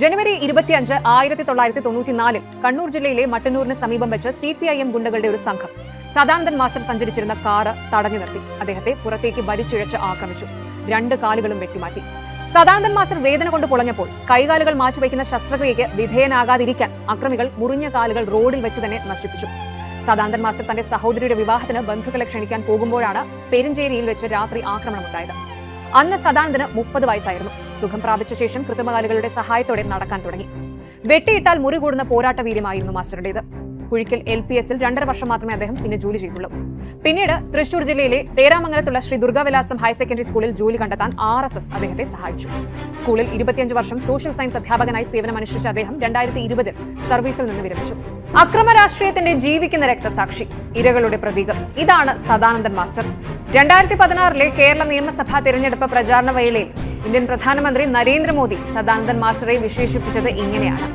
ജനുവരി ഇരുപത്തിയഞ്ച് ആയിരത്തി തൊള്ളായിരത്തി തൊണ്ണൂറ്റിനാലിൽ കണ്ണൂർ ജില്ലയിലെ മട്ടന്നൂരിന് സമീപം വെച്ച് സി പി ഐ എം ഗുണ്ടകളുടെ ഒരു സംഘം സദാനന്ദൻ മാസ്റ്റർ സഞ്ചരിച്ചിരുന്ന കാറ് തടഞ്ഞു നിർത്തി. അദ്ദേഹത്തെ പുറത്തേക്ക് വലിച്ചിഴച്ച് ആക്രമിച്ചു. രണ്ട് കാലുകളും വെട്ടിമാറ്റി. സദാനന്ദൻ മാസ്റ്റർ വേദന കൊണ്ട് പൊളഞ്ഞപ്പോൾ കൈകാലുകൾ മാറ്റിവെക്കുന്ന ശസ്ത്രക്രിയയ്ക്ക് വിധേയനാകാതിരിക്കാൻ അക്രമികൾ മുറിഞ്ഞ കാലുകൾ റോഡിൽ വെച്ച് തന്നെ നശിപ്പിച്ചു. സദാനന്ദൻ മാസ്റ്റർ തന്റെ സഹോദരിയുടെ വിവാഹത്തിന് ബന്ധുക്കളെ ക്ഷണിക്കാൻ പോകുമ്പോഴാണ് പെരിഞ്ചേരിയിൽ വെച്ച് രാത്രി ആക്രമണമുണ്ടായത്. അന്ന് സദാനന്ദന് മുപ്പത് വയസ്സായിരുന്നു. സുഖം പ്രാപിച്ച ശേഷം കൃത്രിമകാലുകളുടെ സഹായത്തോടെ നടക്കാൻ തുടങ്ങി. വെട്ടിയിട്ടാൽ മുറി കൂടുന്ന പോരാട്ട വീര്യമായിരുന്നു മാസ്റ്ററുടേത്. കുഴിക്കൽ എൽ പി എസിൽ രണ്ടര വർഷം മാത്രമേ അദ്ദേഹം പിന്നെ ജോലി ചെയ്തുള്ളൂ. പിന്നീട് തൃശൂർ ജില്ലയിലെ പേരാമംഗലത്തുള്ള ശ്രീ ദുർഗാവിലാസം ഹയർ സെക്കൻഡറി സ്കൂളിൽ ജോലി കണ്ടെത്താൻ ആർ എസ് എസ് അദ്ദേഹത്തെ സഹായിച്ചു. സ്കൂളിൽ ഇരുപത്തിയഞ്ച് വർഷം സോഷ്യൽ സയൻസ് അധ്യാപകനായി സേവനമനുഷ്ഠിച്ച അദ്ദേഹം രണ്ടായിരത്തി ഇരുപതിൽ സർവീസിൽ നിന്ന് വിരമിച്ചു. അക്രമ രാഷ്ട്രീയത്തിന്റെ ജീവിക്കുന്ന രക്തസാക്ഷി ഇരകളുടെ പ്രതീകം. ഇതാണ് സദാനന്ദൻ മാസ്റ്റർ. രണ്ടായിരത്തി പതിനാറിലെ കേരള നിയമസഭാ തിരഞ്ഞെടുപ്പ് പ്രചാരണ വേളയിൽ ഇന്ത്യൻ പ്രധാനമന്ത്രി നരേന്ദ്രമോദി സദാനന്ദൻ മാസ്റ്ററെ വിശേഷിപ്പിച്ചത് ഇങ്ങനെയാണ്.